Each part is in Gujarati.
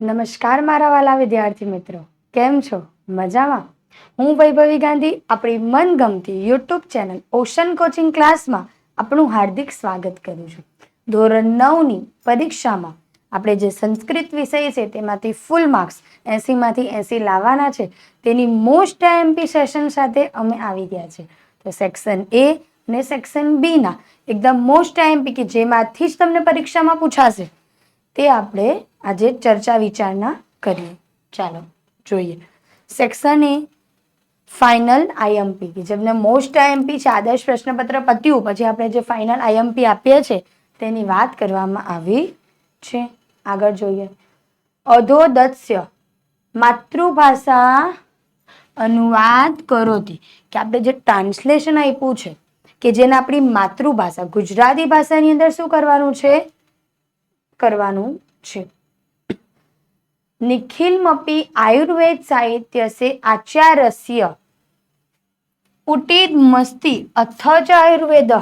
નમસ્કાર મારા વાલા વિદ્યાર્થી મિત્રો. કેમ છો? મજામાં? હું વૈભવી ગાંધી, આપણી મનગમતી યુટ્યુબ ચેનલ ઓશન કોચિંગ ક્લાસમાં આપણું હાર્દિક સ્વાગત કરું છું. ધોરણ નવની પરીક્ષામાં આપણે જે સંસ્કૃત વિષય છે તેમાંથી ફૂલ માર્ક્સ એંસીમાંથી એંસી લાવવાના છે, તેની મોસ્ટ એમપી સેશન સાથે અમે આવી ગયા છે. તો સેક્શન એ અને સેક્શન બીના એકદમ મોસ્ટ એમપી કે જેમાંથી જ તમને પરીક્ષામાં પૂછાશે. તે આપણે આજે ચર્ચા વિચારણા કરીએ. ચાલો, જોઈએ. સેક્શન એ ફાઇનલ આઈએમપી કે જેમને મોસ્ટ આઈએમપી છે, આદર્શ પ્રશ્નપત્ર પત્યું. પછી આપણે જે ફાઇનલ આઈએમપી આપીએ છીએ તેની વાત કરવામાં આવી છે. આગળ જોઈએ. અધોદત્સ્ય માતૃભાષા અનુવાદ કરોતી. કે આપણે જે ટ્રાન્સલેશન આપ્યું છે, કે જેને આપણી માતૃભાષા, ગુજરાતી ભાષાની અંદર શું કરવાનું છે? કરવાનું છે. નિખિલમપી આયુર્વેદ સાહિત્યસે આચાર્યસ્ય. ઉટિત મસ્તી અથચ આયુર્વેદ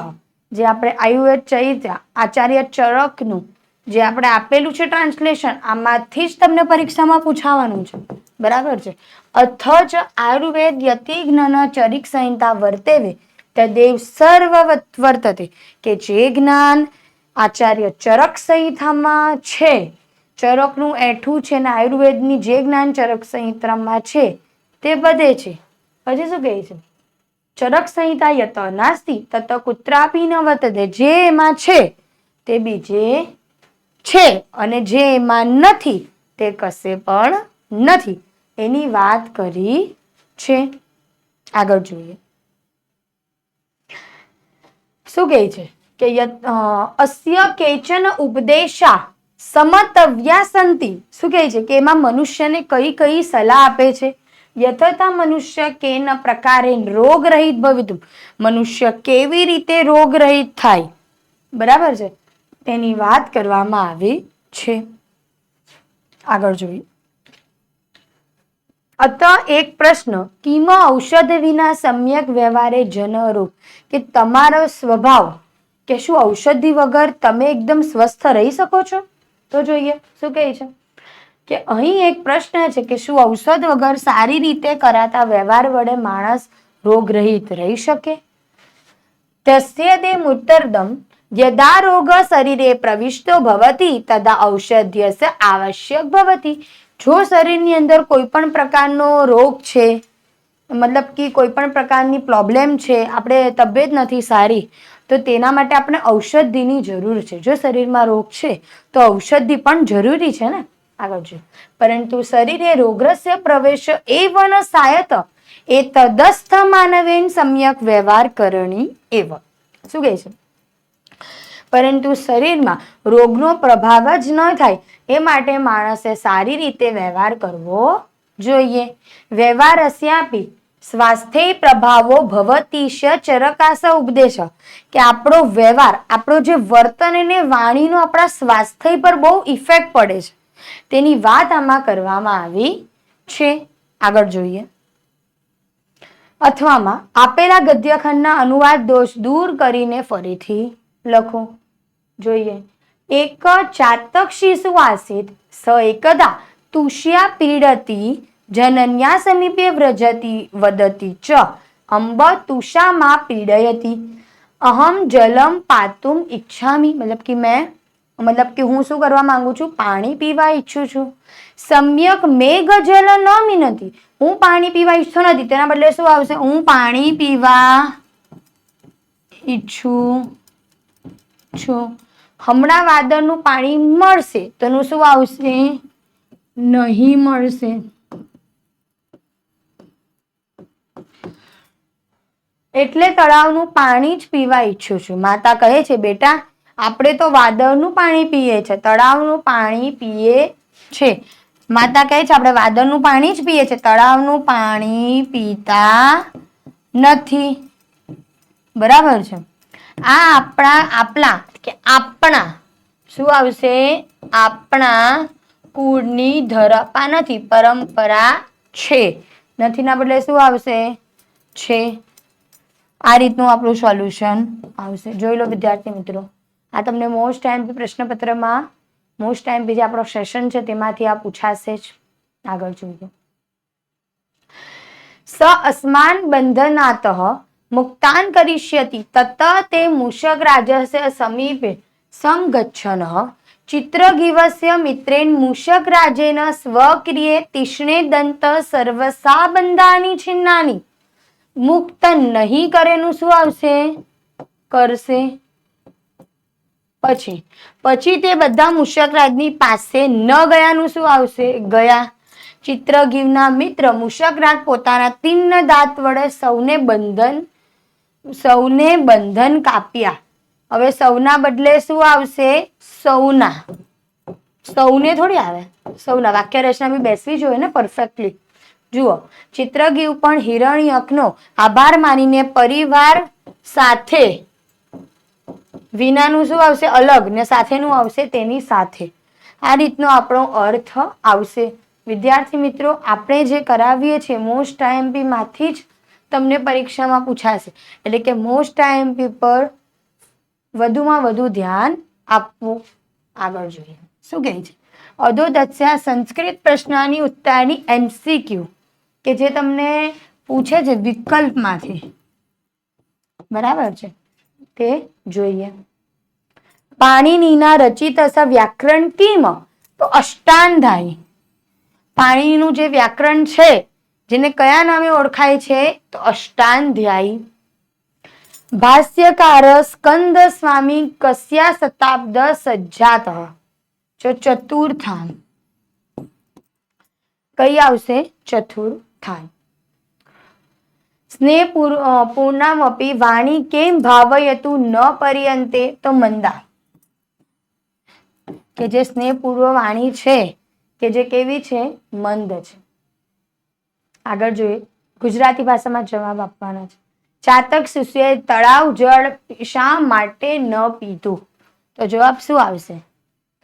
જે આપણે આયુર્વેદ ચરિત્ર, આચાર્ય ચરકનું જે આપણે આપેલું છે ટ્રાન્સલેશન, આમાંથી જ તમને પરીક્ષામાં પૂછાવાનું છે. બરાબર છે? અથચ આયુર્વેદ યતિજ્ઞન ચરિક સંહિતા વર્તેવે તદેવ સર્વ વર્તતે, કે જે જ્ઞાન આચાર્ય ચરક સંહિતામાં છે. ચરકનું એઠું છે ને આયુર્વેદની જે જ્ઞાન ચરક સંહિતામાં છે, તે બધે છે. પછી શું કહે છે? ચરક સંહિતા યત નાસ્તિ તત કુત્રાપી ન વર્તતે જે એમાં છે, તે બીજે છે અને જે એમાં નથી, તે કશે પણ નથી. એની વાત કરી છે. આગળ જોઈએ. શું કહે છે? કે અસ્ય કેચન ઉપદેશા સમતવ્યા સંતિ. શું કહે છે? કે એમાં મનુષ્યને કઈ કઈ સલાહ આપે છે? યથતા મનુષ્ય કેન પ્રકારે રોગરહિત ભવિતું મનુષ્ય કેવી રીતે રોગરહિત થાય? બરાબર છે? તેની વાત કરવામાં આવી છે. આગળ જોઈએ. અત એક પ્રશ્ન. કિમ ઔષધ વિના સમ્યક વ્યવહારે જનરોગ કે તમારો સ્વભાવ કે શું ઔષધિ વગર તમે એકદમ સ્વસ્થ રહી શકો છો? તો જોઈએ, શું કહે છે? કે અહીં એક પ્રશ્ન છે કે શું ઔષધ વગર સારી રીતે કરાતા વ્યવહાર વડે માણસ રોગરહિત રહી શકે? તસ્ય દે મુત્તરદમ યદા રોગ શરીરે પ્રવિષ્ટો ભવતી, તદા ઔષધ્ય આવશ્યક ભવતી. જો શરીરની અંદર કોઈ પણ પ્રકારનો રોગ છે, મતલબ કે કોઈ પણ પ્રકારની પ્રોબ્લેમ છે, આપણે તબિયત નથી સારી તો તેના માટે આપણે ઔષધિની જરૂર છે. જો શરીરમાં રોગ છે, તો ઔષધિ પણ જરૂરી છે ને? આગળ જોઈએ પરંતુ શરીરે રોગરસ્ય પ્રવેશ એવ ન સાયત, એ તદસ્થ માનવેન સમ્યક વ્યવહાર કરણી એવ શું કહે છે? પરંતુ શરીરમાં રોગનો પ્રભાવ જ ન થાય, એ માટે માણસે સારી રીતે વ્યવહાર કરવો જોઈએ. વ્યવહાર અસ્યાપી સ્વાસ્થ્ય પ્રભાવો ભવતીશ ચરકાસ ઉપદેશ. કે આપણો વ્યવહાર, આપણો જે વર્તન અને વાણીનો આપણા સ્વાસ્થ્ય પર બહુ ઇફેક્ટ પડે છે. તેની વાત આમાં કરવામાં આવી છે. આગળ જોઈએ. અથવામાં આપેલા ગદ્યખંડના અનુવાદ દોષ દૂર કરીને ફરીથી લખો. જોઈએ. એક ચાતક શિશુ આસિત, સ એકદા તુષ્યા પીડતી જનન્યા સમીપે વ્રજતી વદતી ચ, અંબ તુષામાં પીડયતી. અહમ જલમ પાતુમ ઈચ્છામી. મતલબ કે મેં, મતલબ કે હું શું કરવા માંગુ છું? પાણી પીવા ઈચ્છું છું. સમ્યક મેઘ જલ ન મિનતી. હું પાણી પીવા ઈચ્છતો નથી. તેના બદલે શું આવશે? હું પાણી પીવા ઈચ્છું છું. હમણાં વાદળનું પાણી મળશે. તેનું શું આવશે? નહીં મળશે. એટલે તળાવનું પાણી જ પીવા ઈચ્છું છું. માતા કહે છે, બેટા, આપણે તો વાદળનું પાણી પીએ છે. તળાવનું પાણી પીએ છે. માતા કહે છે, આપણે વાદળનું પાણી જ પીએ છે. તળાવનું પાણી પીતા નથી. બરાબર છે? આ આપણા આપણા કે આપણા, શું આવશે? આપણા કુળની ધરપા નથી. પરંપરા છે. નથીના બદલે શું આવશે? છે. આ રીતનું આપણું સોલ્યુશન આવશે. જોઈ લો, વિદ્યાર્થી મિત્રો. આ તમને મોસ્ટ ટાઈમ પ્રશ્નપત્રમાં મોસ્ટ ટાઈમ જે આપણો સેશન છે તેમાંથી આ પૂછાશે જ. આગળ જોઈએ. સ અસ્માન બંધનાત મુક્તાન કરિષ્યતિ. તત તે મૂષક રાજસ્ય સમીપે સમગચ્છન. ચિત્રગીવસ્ય મિત્રેન મૂષક રાજેન સ્વક્રિયે તિષ્ણે દંત સર્વસા બંધાની છિન્નાની. મુક્ત નહીં કરેનું શું આવશે? કરશે. પછી પછી તે બધા મુશકરાજની પાસે ન ગયાનું શું આવશે? ગયા. ચિત્રગીવના મિત્ર મુશકરાજ પોતાના તીન દાંત વડે સૌને બંધન સૌને બંધન કાપ્યા. હવે સૌના બદલે શું આવશે? સૌના. સૌને થોડી આવે. સૌના. વાક્ય રચના બી બેસવી જોઈએ ને પરફેક્ટલી જુઓ, ચિત્રગીવ પણ હિરણ્યકનો આભાર માનીને પરિવાર સાથે વિનાનું શું આવશે? અલગ ને સાથેનું આવશે તેની સાથે. આ રીતનો આપણો અર્થ આવશે. વિદ્યાર્થી મિત્રો, આપણે જે કરાવીએ છીએ મોસ્ટ આઈએમપી માંથી જ તમને પરીક્ષામાં પૂછાશે. એટલે કે મોસ્ટ આઈએમપી પર વધુમાં વધુ ધ્યાન આપવું આગળ જોઈએ. શું કહે છે? અધોદત્સ્યા સંસ્કૃત પ્રશ્નની ઉત્તરની એમસીક્યુ કે જે તમને પૂછે છે વિકલ્પમાંથી. બરાબર છે? તે જોઈએ. પાણીનીના રચિત અસ વ્યાકરણ કિમ? તો અષ્ટાંધાયી પાણીનું જે વ્યાકરણ છે, જેને કયા નામે ઓળખાય છે? તો અષ્ટાંધ્યાયી ભાષ્યકાર સ્કંદ સ્વામી કસ્યા શતાબ્દ સજ્જાત. જો ચતુર્થાન કઈ આવશે? ચતુર્થાન સ્નેહ પૂર્ણામપી વાણી કેમ ભાવયતું ન પર્યંતે તો મંદા. કે જે સ્નેહપૂર્વ વાણી છે, કે જે કેવી છે, મંદ છે. આગળ જોઈએ. ગુજરાતી ભાષામાં જવાબ આપવાનો છે. ચાતક શિષ્યએ તળાવ જળ શા માટે ન પીધું? તો જવાબ શું આવશે?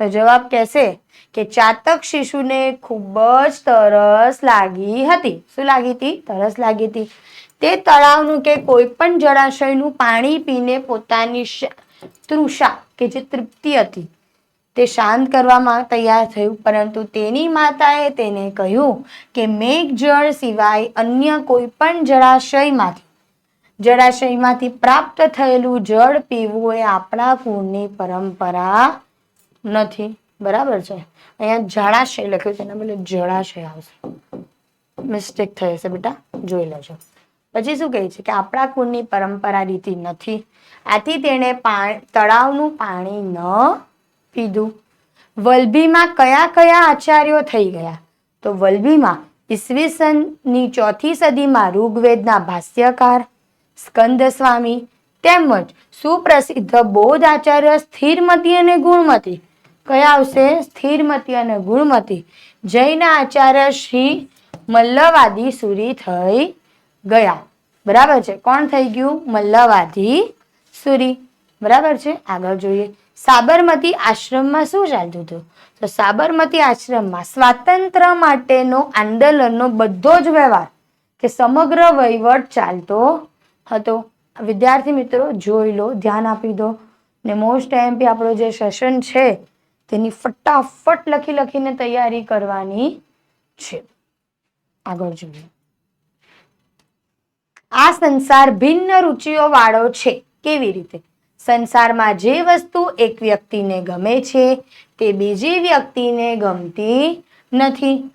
તો જવાબ કહેશે કે ચાતક શિશુને ખૂબ જ તરસ લાગી હતી. શું લાગી હતી? તરસ લાગી હતી. તે તળાવનું કે કોઈ પણ જળાશયનું પાણી પીને પોતાની તૃષા કે જે તૃપ્તિ હતી તે શાંત કરવામાં તૈયાર થયું. પરંતુ તેની માતાએ તેને કહ્યું કે મેઘ જળ સિવાય અન્ય કોઈ પણ જળાશયમાંથી જળાશયમાંથી પ્રાપ્ત થયેલું જળ પીવું એ આપણા કુળની પરંપરા નથી. બરાબર છે? અહીંયા જળાશય લખ્યું છે, એના બદલે જળાશય આવશે. મિસ્ટેક થઈ હશે બેટા, જોઈ લેજો. પછી શું કહે છે કે આપણા કુળની પરંપરા રીતિ નથી. આથી તેણે તળાવનું પાણી ન પીધું. વલભીમાં કયા કયા આચાર્યો થઈ ગયા? તો વલભીમાં ઈસવીસનની ચોથી સદીમાં ઋગ્વેદના ભાષ્યકાર સ્કંદ સ્વામી તેમજ સુપ્રસિદ્ધ બૌદ્ધ આચાર્ય સ્થિરમતી અને ગુણમતી કયા આવશે? સ્થિરમતી અને ગુણમતી. જૈના આચાર્ય શ્રી મલ્લવાદી સુરી થઈ ગયા. બરાબર છે? કોણ થઈ ગયું? મલ્લવાદી સુરી. બરાબર છે? આગળ જોઈએ. સાબરમતી આશ્રમમાં શું ચાલતું હતું? તો સાબરમતી આશ્રમમાં સ્વાતંત્ર્ય માટેનો આંદોલનનો બધો જ વ્યવહાર કે સમગ્ર વહીવટ ચાલતો હતો. વિદ્યાર્થી મિત્રો, જોઈ લો, ધ્યાન આપી દો. ને મોસ્ટ એમપી આપણો જે સેશન છે તેની ફટાફટ લખી લખીને તૈયારી કરવાની છે. આગળ જોઈએ. આ સંસાર ભિન્ન રુચિઓ વાળો છે. કેવી રીતે? સંસારમાં જે વસ્તુ એક વ્યક્તિને ગમે છે, તે બીજી વ્યક્તિને ગમતી નથી.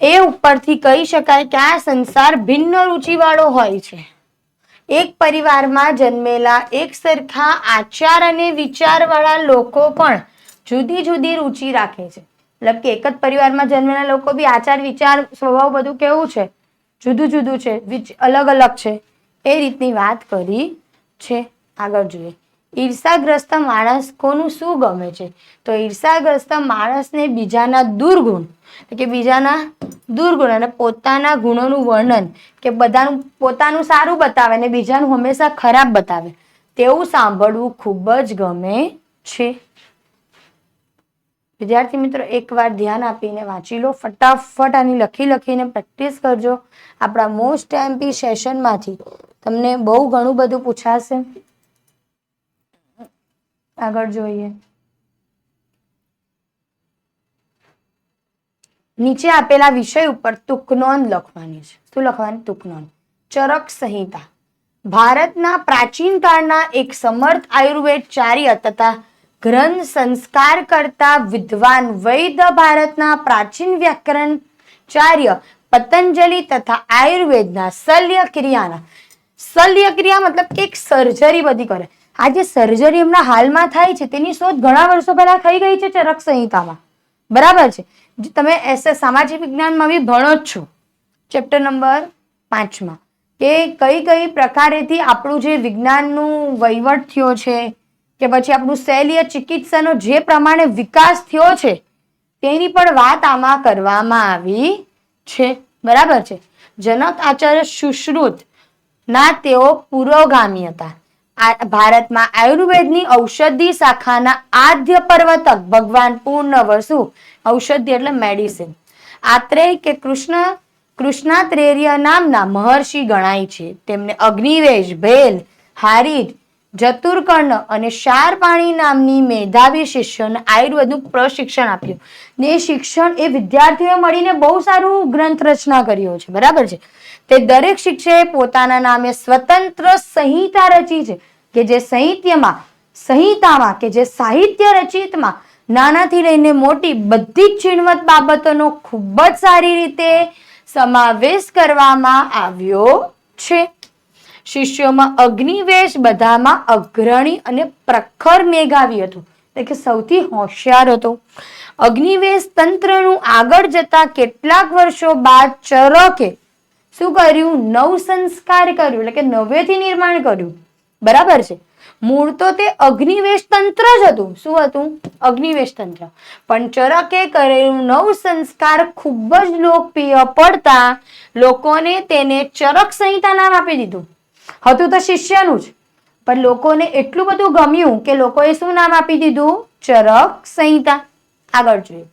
એ ઉપરથી કહી શકાય કે આ સંસાર ભિન્ન રુચિવાળો હોય છે. એક પરિવારમાં જન્મેલા એક સરખા આચાર અને વિચારવાળા લોકો પણ જુદી જુદી રુચિ રાખે છે. મતલબ કે એક જ પરિવારમાં જન્મેલા લોકો બી આચાર, વિચાર, સ્વભાવ બધું કેવું છે? જુદું જુદું છે અલગ અલગ છે. એ રીતની વાત કરી છે. આગળ જોઈએ. ઈર્ષાગ્રસ્ત માણસ કોનું શું ગમે છે? તો ઈર્ષાગ્રસ્ત માણસને બીજાના દુર્ગુણ કે બીજાના દુર્ગુણ અને પોતાના ગુણોનું વર્ણન, કે બધાનું, પોતાનું સારું બતાવે ને બીજાનું હંમેશા ખરાબ બતાવે, તેવું સાંભળવું ખૂબ જ ગમે છે. વિદ્યાર્થી મિત્રો, એકવાર ધ્યાન આપીને વાંચી લો. ફટાફટ આની લખી લખીને પ્રેક્ટિસ કરજો. આપણા મોસ્ટ એમપી સેશનમાંથી તમને બહુ ઘણું બધું પૂછાશે. આગળ જોઈએ. નીચે આપેલા વિષય ઉપર ટૂંકનોંધ લખવાની છે. શું લખવાની? ટૂંકનોંધ ચરક સંહિતા. ભારતના પ્રાચીન કાળના એક સમર્થ આયુર્વેદ ચારી તથા ગ્રંથ સંસ્કાર કરતા વિદ્વાન વૈદ્ય ભારતના પ્રાચીન વ્યાકરણચાર્ય પતંજલિ તથા આયુર્વેદના શલ્ય ક્રિયાના શલ્ય ક્રિયા મતલબ કે એક સર્જરી બધી કરે. આ જે સર્જરી એમના હાલમાં થાય છે, તેની શોધ ઘણા વર્ષો પહેલા થઈ ગઈ છે ચરક સંહિતામાં. બરાબર છે? તમે એસ સામાજિક વિજ્ઞાનમાં બી ભણો જ છો. ચેપ્ટર નંબર પાંચમાં. કે કઈ કઈ પ્રકારેથી આપણું જે વિજ્ઞાનનું વહીવટ થયો છે કે પછી આપણું શૈલીય ચિકિત્સાનો જે પ્રમાણે વિકાસ થયો છે, તેની પણ વાત આમાં કરવામાં આવી છે. બરાબર છે? જનક આચાર્ય સુશ્રુત ના તેઓ પુરોગામી હતા. ભારતમાં આયુર્વેદની ઔષધિ શાખાના આદ્ય પર્વતક ભગવાન પૂર્ણ વસુ, ઔષધિ એટલે મેડિસિન આત્રેય કે કૃષ્ણ, કૃષ્ણાત્રેય નામના મહર્ષિ ગણાય છે. તેમને અગ્નિવેશ, ભેલ, હારીજ જતુર્કર્ણ અને શારપાણી નામની મેધાવી શિષ્યને આયુર્વેદનું પ્રશિક્ષણ આપ્યું. ને શિક્ષણ એ વિદ્યાર્થીઓએ મળીને બહુ સારું ગ્રંથ રચના કર્યો છે. બરાબર છે? તે દરેક શિક્ષકે પોતાના નામે સ્વતંત્ર સંહિતા રચી છે કે જે સાહિત્યમાં, સંહિતામાં કે જે સાહિત્ય રચિતમાં નાનાથી લઈને મોટી બધી જ ચીણવત બાબતોનો ખૂબ જ સારી રીતે સમાવેશ કરવામાં આવ્યો છે. શિષ્યોમાં અગ્નિવેશ બધામાં અગ્રણી અને પ્રખર મેઘાવી હતું. એટલે કે સૌથી હોશિયાર હતો. અગ્નિવેશ તંત્રનું આગળ જતા કેટલાક વર્ષો બાદ ચરકે શું કર્યું? નવ સંસ્કાર કર્યું. એટલે કે નવેથી નિર્માણ કર્યું. બરાબર છે? મૂળ તો તે અગ્નિવેશ તંત્ર જ હતું. શું હતું? અગ્નિવેશ તંત્ર. પણ ચરકે કરેલું નવ સંસ્કાર ખૂબ જ લોકપ્રિય પડતા લોકોને તેને ચરક સંહિતા નામ આપી દીધું. હતું તો શિષ્યનું જ. પણ લોકોને એટલું બધું ગમ્યું કે લોકોએ શું નામ આપી દીધું? ચરક સંહિતા. આગળ જોઈએ.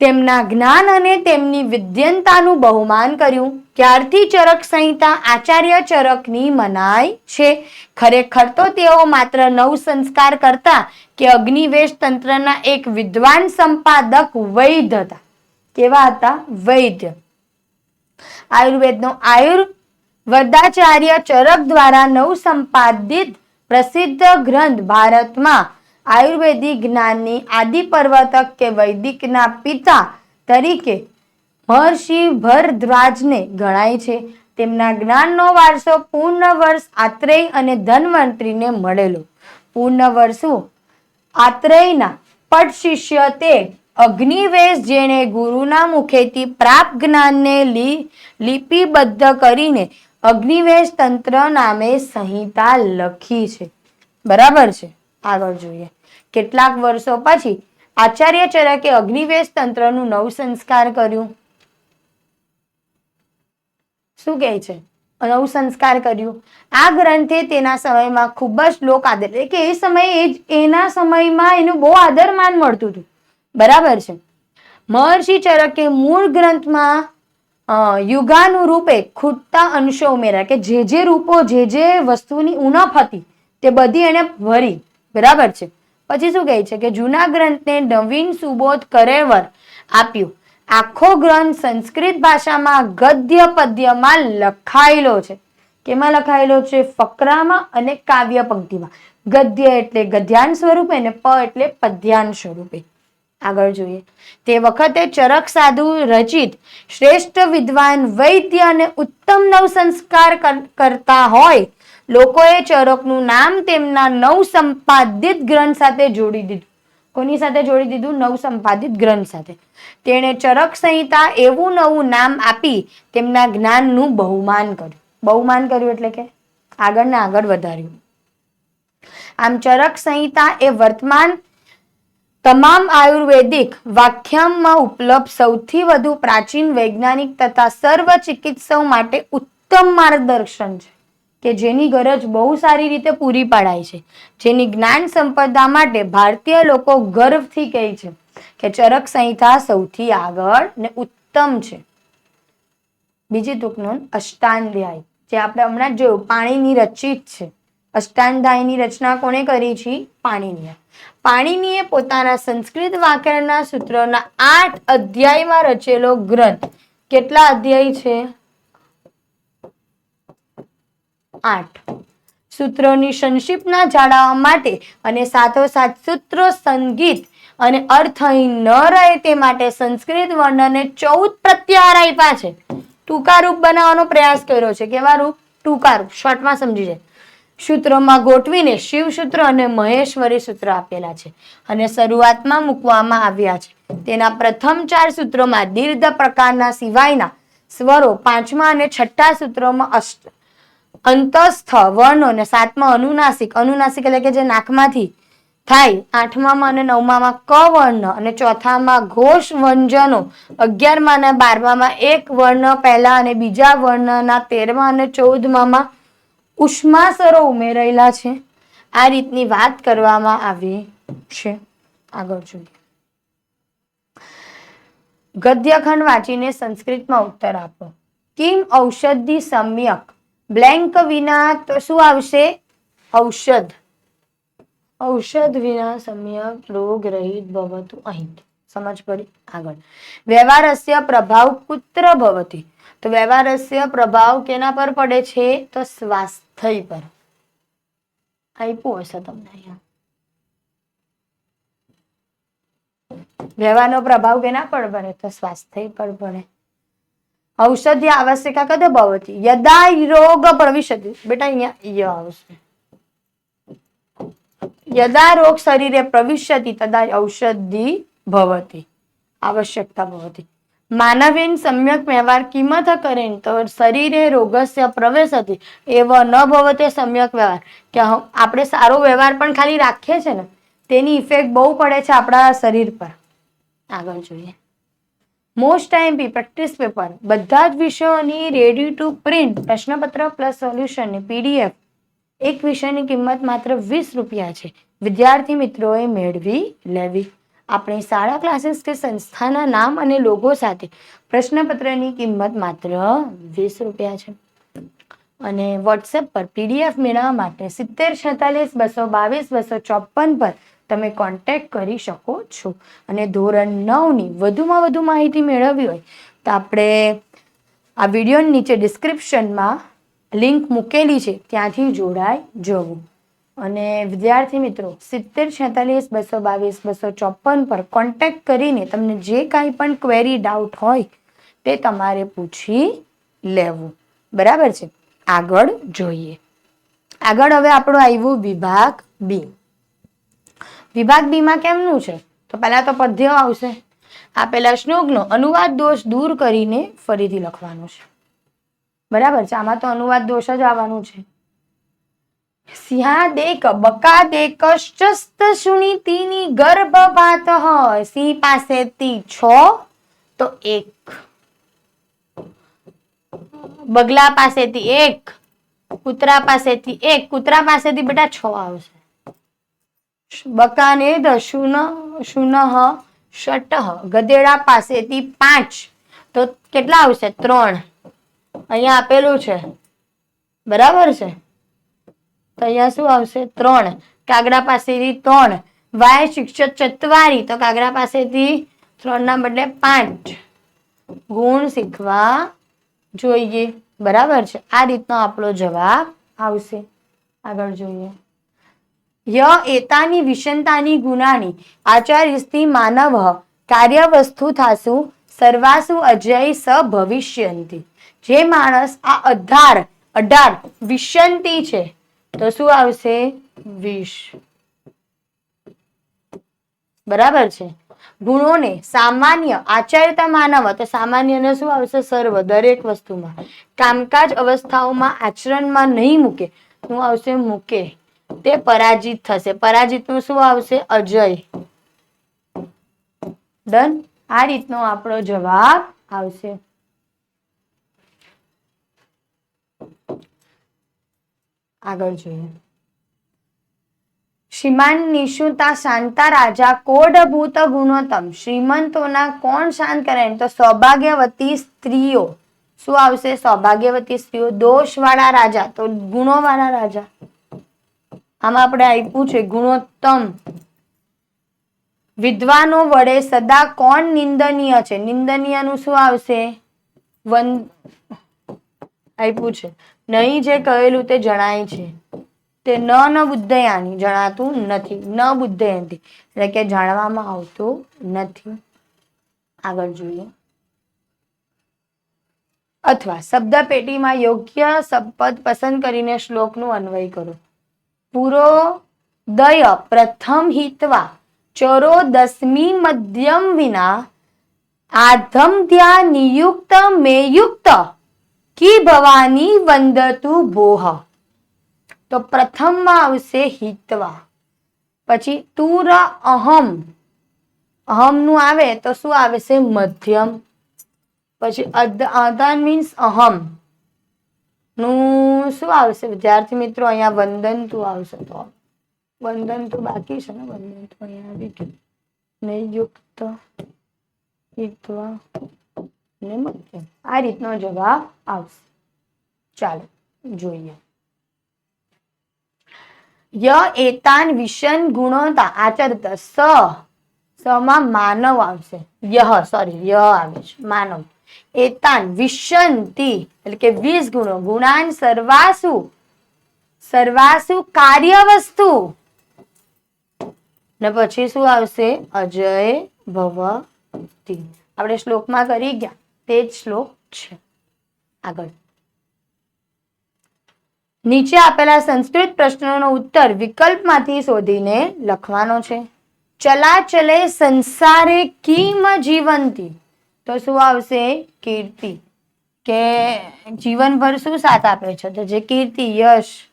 તેમના જ્ઞાન અને તેમની વિદ્યંતાનું બહુમાન કર્યું. ત્યારથી ચરક સંહિતા આચાર્ય ચરકની મનાય છે? ખરેખર તો તેઓ માત્ર નવ સંસ્કાર કરતા કે અગ્નિવેશ તંત્રના એક વિદ્વાન સંપાદક વૈદ્ય હતા. કેવા હતા? વૈદ્ય. આયુર્વેદનો આયુર વદાચાર્ય ચરક દ્વારા નવ સંપાદિત પ્રસિદ્ધ ગ્રંથ ભારતમાં આયુર્વેદિક જ્ઞાનની આદિ પર્વતક કે વૈદિકના પિતા તરીકે મહર્ષિ ભરદ્વાજને ગણાય છે. તેમના જ્ઞાનનો વારસો પૂર્ણ વર્ષ આત્રેય અને ધનવંતરીને મળેલો. પૂર્ણ વર્ષો આત્રેયના પટ શિષ્ય તે અગ્નિવેશ જેણે ગુરુના મુખેથી પ્રાપ્ત જ્ઞાનને લી, લિપિબદ્ધ કરીને અગ્નિવેશ તંત્ર નામે સંહિતા લખી છે. બરાબર છે? આગળ જોઈએ. કેટલાક વર્ષો પછી આચાર્ય ચરકે અગ્નિવેશ તંત્રનું નવ સંસ્કાર કર્યું. શું કહે છે? નવ સંસ્કાર કર્યું. આ ગ્રંથે તેના સમયમાં ખૂબ જ લોક આદર, એટલે કે એ સમયે એના સમયમાં એનું બહુ આદર માન મળતું હતું. બરાબર છે? મહર્ષિ ચરકે મૂળ ગ્રંથમાં યુગાનુરૂપે ખૂટતા અંશો ઉમેર્યા કે જે જે રૂપો, જે જે વસ્તુની ઉણપ હતી તે બધી એને ભરી. બરાબર છે? પછી શું કહે છે કે જૂના ગ્રંથને નવીન સુબોધ કરેવર આપ્યું. આખો ગ્રંથ સંસ્કૃત ભાષામાં ગદ્ય પદ્યમાં લખાયેલો છે. કેમાં લખાયેલો છે? ફકરામાં અને કાવ્ય પંક્તિમાં ગદ્ય એટલે ગદ્યાન સ્વરૂપે અને પ એટલે પદ્યાન સ્વરૂપે. આગળ જોઈએ. તે વખતે ચરક સાધુ રચિત, શ્રેષ્ઠ વિદ્વાન વૈદ્ય અને ઉત્તમ નવ સંસ્કાર કરતા હોય, લોકોએ ચરકનું નામ તેમના નવ સંપાદિત ગ્રંથ સાથે જોડી દીધું. કોની સાથે જોડી દીધું? નવ સંપાદિત ગ્રંથ સાથે. તેણે ચરક સંહિતા એવું નવું નામ આપી, તેમના જ્ઞાનનું બહુમાન કર્યું. બહુમાન કર્યું એટલે કે આગળ ને આગળ વધાર્યું. આમ ચરક સંહિતા એ વર્તમાન તમામ આયુર્વેદિક વાખ્યામમાં ઉપલબ્ધ સૌથી વધુ પ્રાચીન વૈજ્ઞાનિક તથા સર્વ ચિકિત્સક માટે ઉત્તમ માર્ગદર્શન છે કે જેની ગરજ બહુ સારી રીતે પૂરી પાડાય છે. જેની જ્ઞાન સંપદા માટે ભારતીય લોકો ગર્વથી કહે છે કે ચરક સંહિતા સૌથી આગળ ને ઉત્તમ છે. બીજી ટૂંક નોંધ અષ્ટાંધ્યાય, જે આપણે હમણાં જોયું, પાણીની રચિત છે. અષ્ટાંધાયની રચના કોણે કરી છે? પાણીનીએ. પાણીનીએ પોતાના સંસ્કૃત વ્યાકરણના સૂત્રોના આઠ અધ્યાયમાં રચેલો ગ્રંથ. કેટલા અધ્યાય છે? આઠ. સૂત્રોની સંક્ષિપ્તના જાળવવા માટે અને સાથોસાથ સૂત્રો સંગીત અને અર્થહીન ન રહે તે માટે સંસ્કૃત વર્ણને ચૌદ પ્રત્યાહાર આપ્યા છે. ટૂંકા રૂપ બનાવવાનો પ્રયાસ કર્યો છે. કેવા રૂપ? ટૂંકા રૂપ. શોર્ટમાં સમજી જાય. સૂત્રોમાં ગોઠવીને શિવ સૂત્ર અને મહેશ્વરી સૂત્ર આપેલા છે અને શરૂઆતમાં મૂકવામાં આવ્યા છે. તેના પ્રથમ ચાર સૂત્રોમાં દીર્ઘ પ્રકારના સિવાયના સ્વરો પાંચમા અને છઠ્ઠા સૂત્રોમાં અષ્ટ. અંતસ્થ, વર્ણો અને સાતમા અનુનાસિક. અનુનાસિક એટલે કે જે નાકમાંથી થાય, આઠમામાં અને નવમામાં ક વર્ણ અને ચોથામાં ઘોષ વ્યંજનો અગિયારમાં અને બારમામાં એક વર્ણ, પહેલા અને બીજા વર્ણના તેરમા અને ચૌદમામાં ઉષ્માસરો ઉમેરાયેલા છે. આ રીતની વાત કરવામાં આવી છે. આગળ જોઈએ. ગદ્યખંડ વાંચીને સંસ્કૃતમાં ઉત્તર આપો. કિમ ઔષધિ સમ્યક? બ્લેન્ક વિના તો શું આવશે? ઔષધ. ઔષધ વિના સમ્યક રોગ રહિત ભવતું અહીં સમજ પડી? આગળ. વ્યવહારસ્ય પ્રભાવ કુત્ર ભવતી. તો વ્યવહારસ્ય પ્રભાવ કેના પર પડે છે? તો સ્વાસ્થ્ય પર. આપ્યું હશે તમને અહીંયા. વ્યવહારનો પ્રભાવ કેના પર પડે? તો સ્વાસ્થ્ય પર પડે. ઔષધિ આવશ્યકતા કદ ભવતી યદા રોગ પ્રવિશતિ બેટા, અહીંયા ય આવશે. યદા રોગ શરીરે પ્રવિશતિ તદા ઔષધિ ભવતી. આવશ્યકતા ભવતી. માનવેન સમ્યક વ્યવહાર કિંમત કરીને તો શરીરે રોગસ્ય પ્રવેશતી એવ ન ભવતે સમ્યક વ્યવહાર. કે આપણે સારો વ્યવહાર પણ ખાલી રાખીએ છે ને, તેની ઇફેક્ટ બહુ પડે છે આપણા શરીર પર. આગળ જોઈએ. Most time B practice paper બધા જ વિષયોની રેડી ટુ પ્રિન્ટ પ્રશ્નપત્ર પ્લસ સોલ્યુશનની પીડીએફ એક વિષયની કિંમત માત્ર વીસ રૂપિયા છે. વિદ્યાર્થી મિત્રોએ મેળવી લેવી. આપણી શાળા ક્લાસીસ કે સંસ્થાના નામ અને લોગો સાથે પ્રશ્નપત્રની કિંમત માત્ર વીસ રૂપિયા છે. અને વોટ્સએપ પર પીડીએફ મેળવવા માટે સિત્તેર છેતાલીસ બસો બાવીસ બસો ચોપન પર તમે કોન્ટેક્ટ કરી શકો છો. અને ધોરણ નવની વધુમાં વધુ માહિતી મેળવવી હોય તો આપણે આ વીડિયો નીચે ડિસ્ક્રિપ્શનમાં લિંક મૂકેલી છે. ત્યાંથી જોડાઈ જવું. અને વિદ્યાર્થી મિત્રો, સિત્તેર છેતાલીસ, બસો બાવીસ, બસો ચોપન પર કોન્ટેક્ટ કરીને તમને જે કાંઈ પણ ક્વેરી ડાઉટ હોય, તે તમારે પૂછી લેવું. બરાબર છે? આગળ જોઈએ. આગળ હવે આપણું આવ્યું વિભાગ બી. વિભાગ બીમાં કેમનું છે? તો પહેલાં તો પદ્ય આવશે. આપેલા શ્લોકનો અનુવાદ દોષ દૂર કરીને ફરીથી લખવાનું છે. બરાબર છે? આમાં તો અનુવાદ દોષ જ આવવાનું છે. સિંહાદેક બકાદેક શસ્ત સુનીતિની ગર્ભપાત સિંહ પાસેથી છ, તો એક. બગલા પાસેથી એક, કૂતરા પાસેથી એક. કૂતરા પાસેથી બેટા છ આવશે. બકાને દ શુન, શુનહ ષટ ગધેડા પાસેથી પાંચ. તો કેટલા આવશે? ત્રણ. અહીંયા આપેલું છે. બરાબર છે? તો અહીંયા શું આવશે? ત્રણ. કાગડા પાસેથી ત્રણ. વાય શિક્ષક ચત્વારી. તો કાગડા પાસેથી ત્રણ ના બદલે પાંચ. ગુણ શીખવા જોઈએ. બરાબર છે? આ રીતનો આપણો જવાબ આવશે. આગળ જોઈએ. ય એતાની ગુનાની ગુણાની આચાર્યસ્તિ માનવ કાર્યવસ્તુ થાસુ, સર્વાસુ અજય સ ભવિષ્યંતિ. જે માણસ આ અઢાર અઢાર વિષંતી છે. તો શું આવશે? વિષ. બરાબર છે? ગુણોને સામાન્ય, આચાર્યતા માનવ તો સામાન્યને શું આવશે? સર્વ, દરેક વસ્તુમાં. કામકાજ અવસ્થાઓમાં આચરણમાં નહીં મૂકે. શું આવશે? મૂકે. તે પરાજિત થશે. પરાજિતનું શું આવશે? અજય. ડન? આ રીતનો આપણો જવાબ આવશે. આગળ જોઈએ. શ્રીમાન નિશુતા શાંતા રાજા, કોડભૂત ગુણોત્તમ. શ્રીમંતોના કોણ શાંત કરે? તો સૌભાગ્યવતી સ્ત્રીઓ. શું આવશે? સૌભાગ્યવતી સ્ત્રીઓ? દોષવાળા રાજા. તો ગુણોવાળા રાજા. આમાં આપણે આપ્યું છે ગુણોત્તમ. વિદ્વાનો વડે સદા કોણ નિંદનીય છે? નિંદનીયનું શું આવશે? વન આપ્યું છે. નહીં જે કહેલું તે જણાય છે. તે ન ન બુદ્ધયાની જણાતું નથી. ન બુદ્ધયંતી. એટલે કે જાણવામાં આવતું નથી. આગળ જોઈએ. અથવા શબ્દ પેટીમાં યોગ્ય શબ્દ પસંદ કરીને શ્લોકનું અન્વય કરો. પૂરો દય પ્રથમ હિતવા. ચરો દસમી મધ્યમ વિના. આધમ ધ્યા નિયુક્ત મેયુક્ત કી ભવાની વંદતુ ભોહ. તો પ્રથમમાં આવશે હિતવા. પછી તુર અહમ. અહમનું આવે તો શું આવે છે મધ્યમ. પછી અદાન મીન્સ અહમ. નું શું આવશે? વિદ્યાર્થી મિત્રો, અહીંયા વંદનતુ આવશે તો. વંદન તું બાકી છે ને? વંદનતુ અહીંયા આવી ગયું. નિયુક્ત હિતવા. ને મધ્યમ આ રીતનો જવાબ આવશે. ચાલો, જોઈએ. ય એતાન વિષન ગુણોતા આચરત સ, સમાં માનવ આવશે. યહ સોરી ય આવે છે, માનવ. એતાન વિશંતિ એટલે કે વીસ ગુણો. ગુણાન સર્વાસુ સર્વાસુ કાર્ય વસ્તુ ને પછી શું આવશે? અજય ભવતી. આપણે શ્લોકમાં કરી ગયા. તે જ શ્લોક છે. આગળ. નીચે આપેલા સંસ્કૃત પ્રશ્નોનો ઉત્તર વિકલ્પમાંથી શોધીને લખવાનો છે. ચલાચલે સંસારે કિમ જીવંતી? તો શું આવશે? કીર્તિ. કે જીવનભર શું સાથ આપે છે? તો જે કીર્તિ, યશ.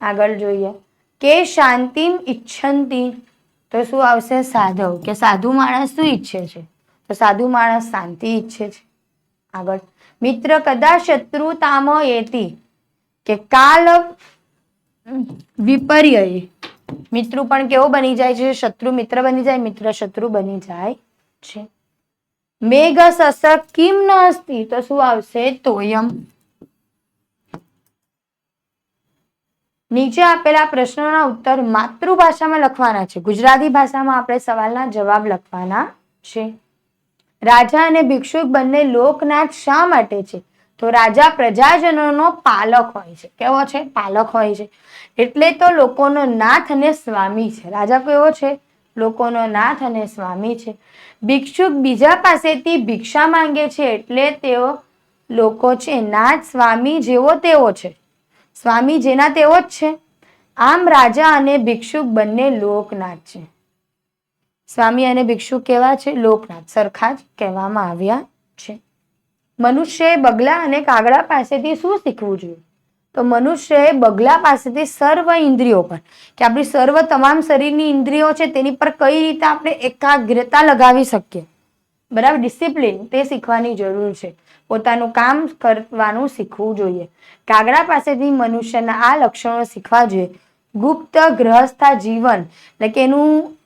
આગળ જોઈએ. કે શાંતિમ ઈચ્છંતી? તો શું આવશે? સાધવ. કે સાધુ માણસ શું ઈચ્છે છે? તો સાધુ માણસ શાંતિ ઈચ્છે છે. આગળ. મિત્ર, કદાચ શત્રુતામ એતી કે કાલ વિપર્ય મિત્ર પણ કેવો બની જાય છે? શત્રુ મિત્ર બની જાય, મિત્ર શત્રુ બની જાય છે. મેઘ સસ કિમ ન અસ્તિ? તો શું આવશે? તોયમ. નીચે આપેલા પ્રશ્નોના ઉત્તર માતૃભાષામાં લખવાના છે. ગુજરાતી ભાષામાં આપણે સવાલના જવાબ લખવાના છે. રાજા અને ભિક્ષુક બંને લોકનાથ શા માટે છે? તો રાજા પ્રજાજનોનો પાલક હોય છે. કેવો છે? પાલક હોય છે. એટલે તો લોકોનો નાથ અને સ્વામી છે. રાજા કેવો છે? લોકોનો નાથ અને સ્વામી છે. ભિક્ષુક બીજા પાસેથી ભિક્ષા માંગે છે એટલે તેઓ લોકો છે, નાથ, સ્વામી જેવો તેવો છે. સ્વામી જેના તેવો જ છે. આમ રાજા અને ભિક્ષુક બંને લોકનાથ છે. સ્વામી અને ભિક્ષુ કેવા છે? લોકનાથ સરખા જ કહેવામાં આવ્યા છે. મનુષ્યએ બગલા અને કાગડા પાસેથી શું શીખવું જોઈએ? તો મનુષ્યએ બગલા પાસેથી સર્વ ઇન્દ્રિયો પર, કે આપણી સર્વ તમામ શરીરની ઇન્દ્રિયો છે, તેની પર કઈ રીતે આપણે એકાગ્રતા લગાવી શકીએ? બરાબર, ડિસિપ્લિન તે શીખવાની જરૂર છે. પોતાનું કામ કરવાનું શીખવું જોઈએ. કાગડા પાસેથી મનુષ્યના આ લક્ષણો શીખવા જોઈએ. ગુપ્ત ગ્રહસ્થા જીવન, એટલે કે એનું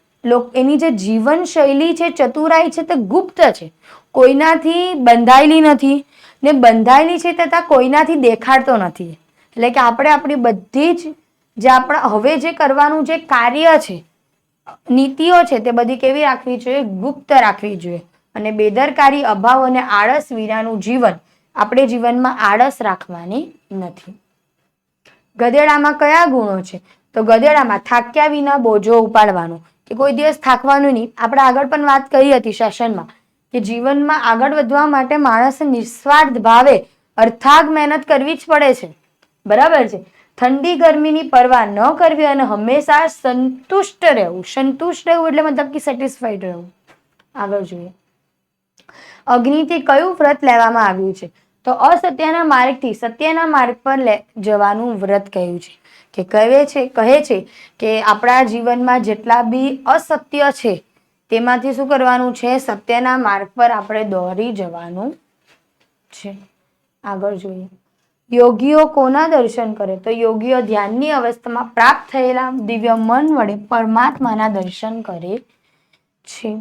એની જે જીવન શૈલી છે, ચતુરાઈ છે તે ગુપ્ત છે. કોઈનાથી બંધાયેલી નથી ને બંધાયેલી છે તથા કોઈનાથી દેખાડતો નથી. એટલે કે આપણે આપણી બધી જ, જે આપણા, હવે જે કરવાનું જે કાર્ય છે, નીતિઓ છે તે બધી કેવી રાખવી જોઈએ? ગુપ્ત રાખવી જોઈએ. અને બેદરકારી, અભાવ અને આળસ વિનાનું જીવન આપણે જીવનમાં આળસ રાખવાની નથી. ગધેડામાં કયા ગુણો છે? તો ગધેડામાં થાક્યા વિના બોજો ઉપાડવાનો. કે કોઈ દિવસ થાકવાનું નહીં. આપણે આગળ પણ વાત કરી હતી સેશનમાં કે જીવનમાં આગળ વધવા માટે માણસે નિસ્વાર્થ ભાવે અર્થાગ મહેનત કરવી જ પડે છે. બરાબર છે? ઠંડી ગરમીની પરવા ન કરવી અને હંમેશા સંતુષ્ટ રહેવું. સંતુષ્ટ રહેવું એટલે મતલબ કે સેટિસ્ફાઈડ રહેવું. આગળ જોઈએ. અગ્નિથી કયું વ્રત લેવામાં આવ્યું છે? તો અસત્યના માર્ગથી સત્યના માર્ગ પર લે જવાનું વ્રત કહ્યું છે. કે કહે છે કહે છે કે આપણા જીવનમાં જેટલા બી અસત્ય છે, તેમાંથી શું કરવાનું છે? સત્યના માર્ગ પર આપણે દોરી જવાનું છે. આગળ જોઈએ. યોગીઓ કોના દર્શન કરે? તો યોગીઓ ધ્યાનની અવસ્થામાં પ્રાપ્ત થયેલા દિવ્ય મન વડે પરમાત્માના દર્શન કરે છે.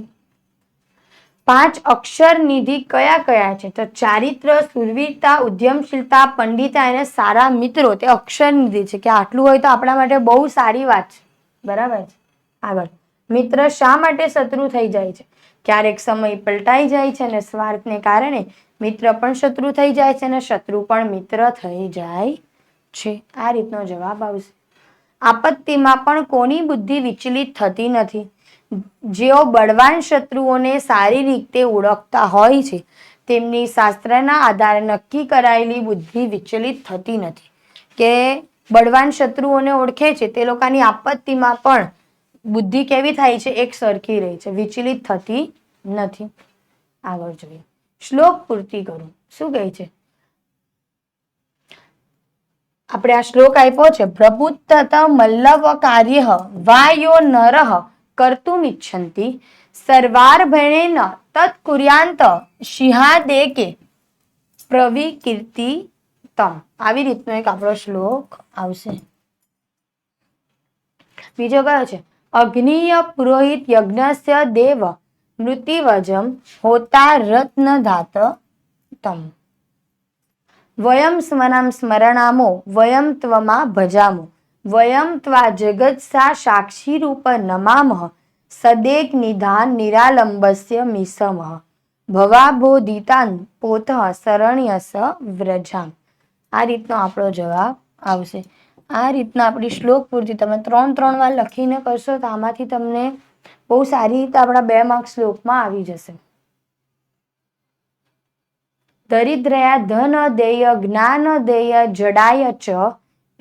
પાંચ અક્ષર નિધિ કયા કયા છે? તો ચારિત્ર, સુરવીરતા, ઉદ્યમશીલતા પંડિતા અને સારા મિત્રો, તે અક્ષર નિધિ છે. કે આટલું હોય તો આપણા માટે બહુ સારી વાત છે. બરાબર છે? આગળ. મિત્ર શા માટે શત્રુ થઈ જાય છે? ક્યારેક સમય પલટાઈ જાય છે અને સ્વાર્થને કારણે મિત્ર પણ શત્રુ થઈ જાય છે અને શત્રુ પણ મિત્ર થઈ જાય છે. આ રીતનો જવાબ આવશે. આપત્તિમાં પણ કોની બુદ્ધિ વિચલિત થતી નથી? જેઓ બળવાન શત્રુઓને સારી રીતે ઓળખતા હોય છે, તેમની શાસ્ત્રના આધારે નક્કી કરાયેલી બુદ્ધિ વિચલિત થતી નથી. કે બળવાન શત્રુઓને ઓળખે છે, તે લોકોની આપત્તિમાં પણ બુદ્ધિ કેવી થાય છે, એક સરખી રહે છે, વિચલિત થતી નથી. આગળ જોઈએ. શ્લોક પૂર્તિ કરું. શું કહે છે? આપણે આ શ્લોક આપ્યો છે, પ્રભુત્તત મલ્લવ કાર્ય વાયો નરહ કર્તુમ ઈચ્છંતિ. સર્વાર્ભણેન તત્ કુર્યાંત સિંહાદેકે પ્રવિકીર્તિ તમ આવી રીતનો એક આપણો શ્લોક આવશે. બીજો કયો છે? અગ્નિય પુરોહિત યજ્ઞસ્ય દેવ મૃતિવજમ હોતા રત્ન ધાત તમ વયમ સ્મનામ સ્મરણામો, વયમ ત્વમાં ભજામો. વયમ ત્વા સાક્ષી રૂપ નમામહ સદેક નિધાન નિરાલંબસ્ય મિસમઃ. ભવાબોધિતાન પોતઃ શરણ્યસ વ્રજામ. આ રીતનો આપણો જવાબ આવશે. આ રીતના આપણી શ્લોક પૂરતી તમે ત્રણ ત્રણ વાર લખીને કરશો તો આમાંથી તમને બહુ સારી રીતે આપણા બે માર્ક શ્લોકમાં આવી જશે. દરિદ્રયા ધન દેય જ્ઞાન દેય જડાય ચ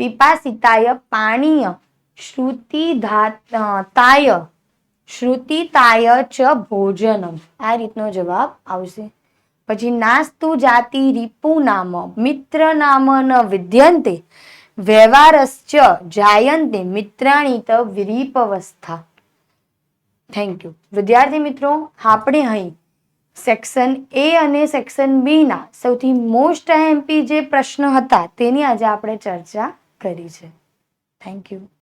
પિપાસિતાય પાણીય શ્રુતિધાતાય શ્રુતિતાય ચ ભોજનમ આ રીતનો જવાબ આવશે. પછી નાસ્તુ જાતિ રીપુ નામ, મિત્ર નામ ન વિદ્યંતે વ્યવહારશ્ચ જાયંતે મિત્રાણી ત વિરીપવસ્થા. થેન્ક યુ વિદ્યાર્થી મિત્રો, આપણે અહીં સેક્શન એ અને સેક્શન બી ના સૌથી મોસ્ટ એમપી જે પ્રશ્ન હતા તેની આજે આપણે ચર્ચા કરી છે. Thank you